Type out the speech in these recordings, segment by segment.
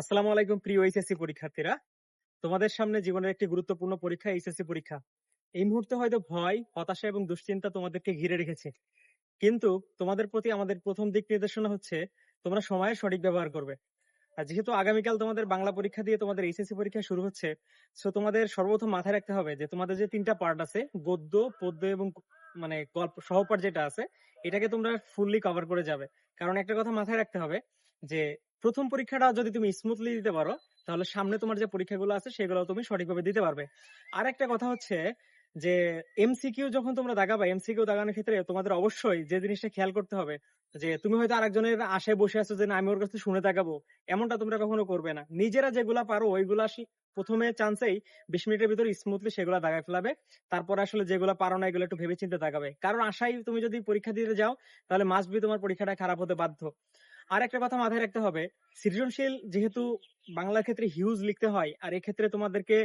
আসসালামু আলাইকুম, প্রিয় এইচএসসি পরীক্ষার্থীরা। তোমাদের সামনে জীবনের একটি গুরুত্বপূর্ণ পরীক্ষা, এইচএসসি পরীক্ষা। এই মুহূর্তে হয়তো ভয়, হতাশা এবং দুশ্চিন্তা তোমাদেরকে ঘিরে রেখেছে। কিন্তু তোমাদের প্রতি আমাদের প্রথম দিক নির্দেশনা হচ্ছে, তোমরা সময়ের সঠিক ব্যবহার করবে। আর যেহেতু আগামীকাল তোমাদের বাংলা পরীক্ষা দিয়ে তোমাদের এইচএসসি পরীক্ষা শুরু হচ্ছে, সো তোমাদের সর্বপ্রথম মাথায় রাখতে হবে যে তোমাদের যে তিনটা পার্ট আছে, গদ্য, পদ্য এবং মানে গল্প, সহপাঠ যেটা আছে, এটাকে তোমরা ফুললি কভার করে যাবে। কারণ একটা কথা মাথায় রাখতে হবে যে প্রথম পরীক্ষাটা যদি তুমি স্মুথলি দিতে পারো, তাহলে সামনে তোমার যে পরীক্ষাগুলো আছে, সেগুলো তুমি সঠিকভাবে দিতে পারবে। আর একটা কথা হচ্ছে যে এমসিকিউ যখন তোমরা দাগাবা এমসিকিউ দাগানোর ক্ষেত্রে তোমাদের অবশ্যই যে জিনিসটা খেয়াল করতে হবে, যে তুমি হয়তো আরেকজনের আশায় বসে আছো যে, না, আমি ওর কাছে শুনে তাকাবো এমনটা তোমরা কখনো করবে না। নিজেরা যেগুলা পারো, ওইগুলা শি- প্রথমে চান্সেই বিশ মিনিটের ভিতরে স্মুথলি সেগুলো দাগায় ফেলাবে। তারপর আসলে যেগুলো পারো না, এগুলো একটু ভেবে চিন্তে তাকাবে কারণ আশায় তুমি যদি পরীক্ষা দিতে যাও, তাহলে মাস্ট বি তোমার পরীক্ষাটা খারাপ হতে বাধ্য। আর একটা কথা মাথায় রাখতে হবে। সৃজনশীল যেহেতু বাংলার ক্ষেত্রে হিউজ লিখতে হয়, আর এক্ষেত্রে তোমাদেরকে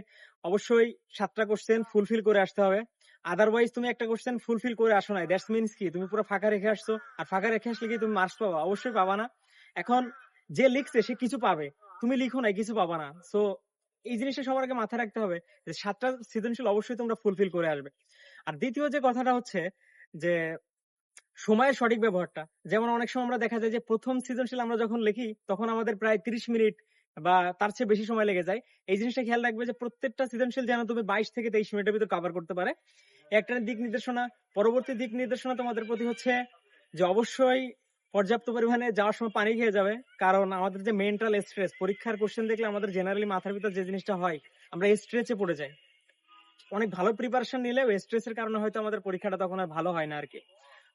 অবশ্যই সাতটা কোশ্চেন ফুলফিল করে আসতে হবে। আদারওয়াইজ তুমি একটা কোশ্চেন ফুলফিল করে আসো নাই। দ্যাটস মিনস কি? তুমি পুরো ফাঁকা রেখে আসছো। আর ফাঁকা রেখে আসলে কি তুমি মার্কস পাবা? অবশ্যই পাবা না। এখন যে লিখছে সে কিছু পাবে। তুমি লিখো নাই, কিছু পাবা না। সো এই জিনিসটা সবার আগে মাথায় রাখতে হবে যে সাতটা সৃজনশীল অবশ্যই তোমরা ফুলফিল করে আসবে। আর দ্বিতীয় যে কথাটা হচ্ছে যে সময়ের সঠিক ব্যবহারটা। যেমন অনেক সময় আমরা দেখা যায় যে প্রথম সৃজনশীল আমরা যখন লিখি, তখন আমাদের প্রায় তিরিশ মিনিট বা তার চেয়ে বেশি সময় লেগে যায়। এই জিনিসটা খেয়াল রাখবে যে প্রত্যেকটা সৃজনশীল যেন তুমি বাইশ থেকে তেইশ মিনিটের ভিতর কভার করতে পারে। একটা দিক নির্দেশনা, পরবর্তী দিক নির্দেশনা তোমাদের প্রতি হচ্ছে যে অবশ্যই পর্যাপ্ত পরিমাণে যাওয়ার সময় পানি খেয়ে যাবে। কারণ আমাদের যে মেন্টাল স্ট্রেস পরীক্ষার কোশ্চেন দেখলে আমাদের জেনারেলি মাথার ভিতর যে জিনিসটা হয়, আমরা স্ট্রেসে পড়ে যাই। অনেক ভালো প্রিপারেশন নিলেও স্ট্রেসের কারণে হয়তো আমাদের পরীক্ষাটা তখন আর ভালো হয় না আর কি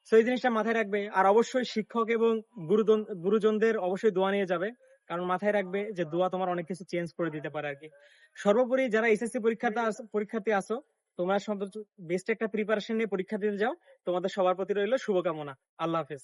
সো এই জিনিসটা মাথায় রাখবে। আর অবশ্যই শিক্ষক এবং গুরুজন, গুরুজনদের অবশ্যই দোয়া নিয়ে যাবে। কারণ মাথায় রাখবে যে দোয়া তোমার অনেক কিছু চেঞ্জ করে দিতে পারে আর কি সর্বোপরি যারা এসএসসি পরীক্ষাটা পরীক্ষার্থী আসো তোমরা বেস্ট একটা প্রিপারেশন নিয়ে পরীক্ষা দিতে যাও। তোমাদের সবার প্রতি রইল শুভকামনা। আল্লাহ হাফেজ।